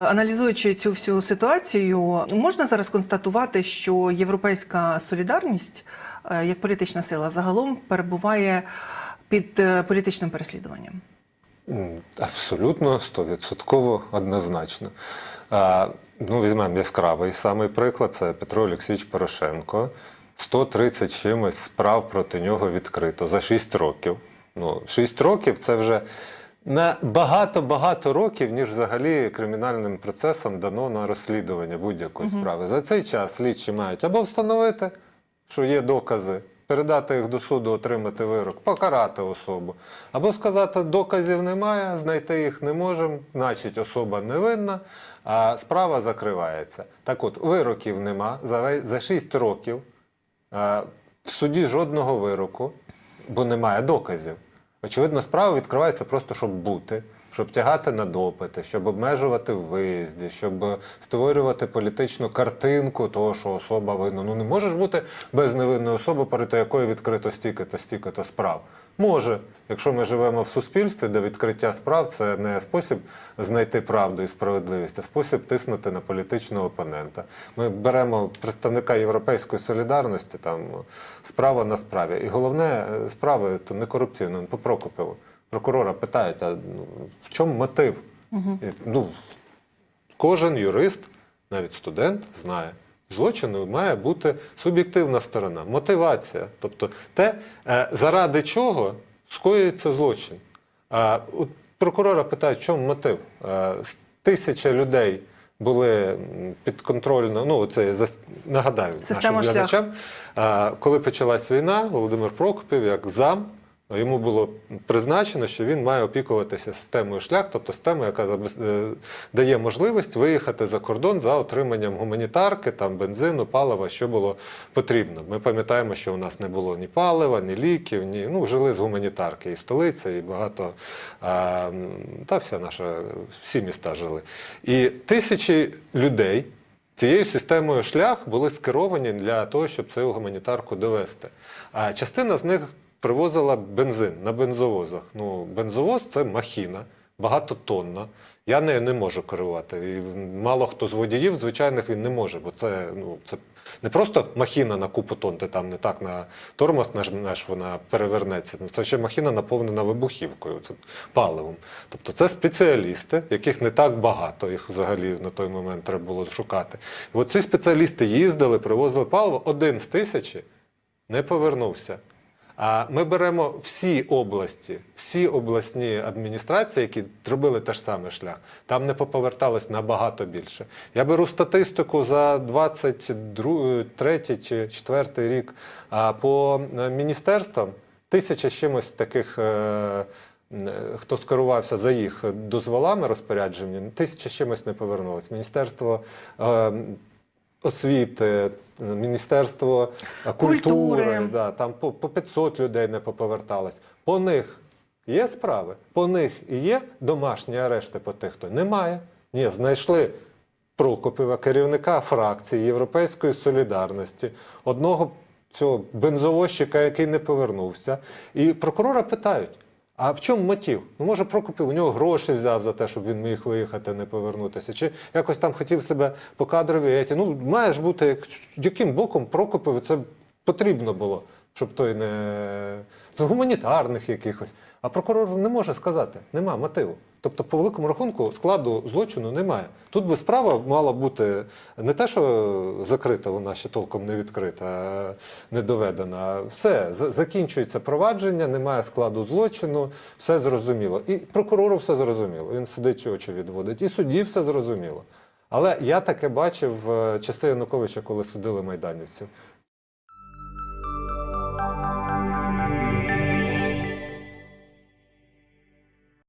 Аналізуючи цю всю ситуацію, можна зараз констатувати, що європейська солідарність е, як політична сила загалом перебуває під е, політичним переслідуванням. Абсолютно, стовідсотково однозначно. Ну, візьмемо яскравий самий приклад це Петро Олексійович Порошенко. 130 чимось справ проти нього відкрито за 6 років. Ну, 6 років це вже на багато-багато років, ніж взагалі кримінальним процесом дано на розслідування будь-якої справи. За цей час слідчі мають або встановити, що є докази, передати їх до суду, отримати вирок, покарати особу. Або сказати, доказів немає, знайти їх не можемо, значить особа невинна, а справа закривається. Так от, вироків нема. За, за 6 років е, в суді жодного вироку, бо немає доказів. Очевидно, справа відкривається просто, щоб бути, щоб тягати на допити, щоб обмежувати в виїзді, щоб створювати політичну картинку того, що особа винна. Ну не може ж бути без невинної особи, проти якої відкрито стільки-то, стільки-то справ. Може, якщо ми живемо в суспільстві, де відкриття справ це не спосіб знайти правду і справедливість, а спосіб тиснути на політичного опонента. Ми беремо представника європейської солідарності, там справа на справі. І головне е, справи то не корупційно, по Прокопіву. Прокурора питають, а ну, в чому мотив? І, ну, кожен юрист, навіть студент, знає. Злочину має бути суб'єктивна сторона, мотивація. Тобто те, е, заради чого скоюється злочин. А от прокурора питають, в чому мотив? Е, Тисяча людей були підконтрольно. Ну, це я нагадаю Система нашим глядачам. Коли почалась війна, Володимир Прокопів, як зам, йому було призначено, що він має опікуватися системою шлях, тобто системою, яка е, дає можливість виїхати за кордон за отриманням гуманітарки, там бензину, палива, що було потрібно. Ми пам'ятаємо, що у нас не було ні палива, ні ліків, ні ну жили з гуманітарки, і столиця, і багато а, та вся наша всі міста жили. І тисячі людей. Цією системою шлях були скеровані для того, щоб цю гуманітарку довести. А частина з них привозила бензин на бензовозах. Ну, бензовоз це махіна, багатотонна. Я нею не можу керувати. І мало хто з водіїв, звичайних, він не може, бо це, ну, це не просто махіна на купу тонн, ти там не так на тормоз наш вона перевернеться. Ну, Це ще махіна наповнена вибухівкою, це паливом. Тобто це спеціалісти, яких не так багато, їх взагалі на той момент треба було шукати. І от ці спеціалісти їздили, привозили паливо, один з тисячі не повернувся. А ми беремо всі області, всі обласні адміністрації, які зробили те ж саме шлях, там не поповерталось набагато більше. Я беру статистику за 23 чи 4 рік а по е, міністерствам тисяча чимось таких. е, е, Хто скерувався за їх дозволами розпорядження, тисяча чимось не повернулось. Міністерство освіти, Міністерство е, культури, Культури. Да, там по, по 500 людей не поповерталось. По них є справи, по них є домашні арешти по тих, хто немає. Ні, знайшли Прокопіва, керівника фракції Європейської солідарності, одного цього бензовозчика, який не повернувся. І прокурора питають. А в чому мотив? Ну, може, Прокопів у нього гроші взяв за те, щоб він міг виїхати, не повернутися. Чи якось там хотів себе по кадрові еті. Ну, має ж бути, як- яким боком Прокопів це потрібно було, щоб той не з гуманітарних якихось. А прокурор не може сказати, нема мотиву. Тобто, по великому рахунку, складу злочину немає. Тут би справа мала бути не те, що закрита, вона ще толком не відкрита, не доведена. Все, закінчується провадження, немає складу злочину, все зрозуміло. І прокурору все зрозуміло. Він сидить очі відводить, і судді все зрозуміло. Але я таке бачив в часи Януковича, коли судили майданівців.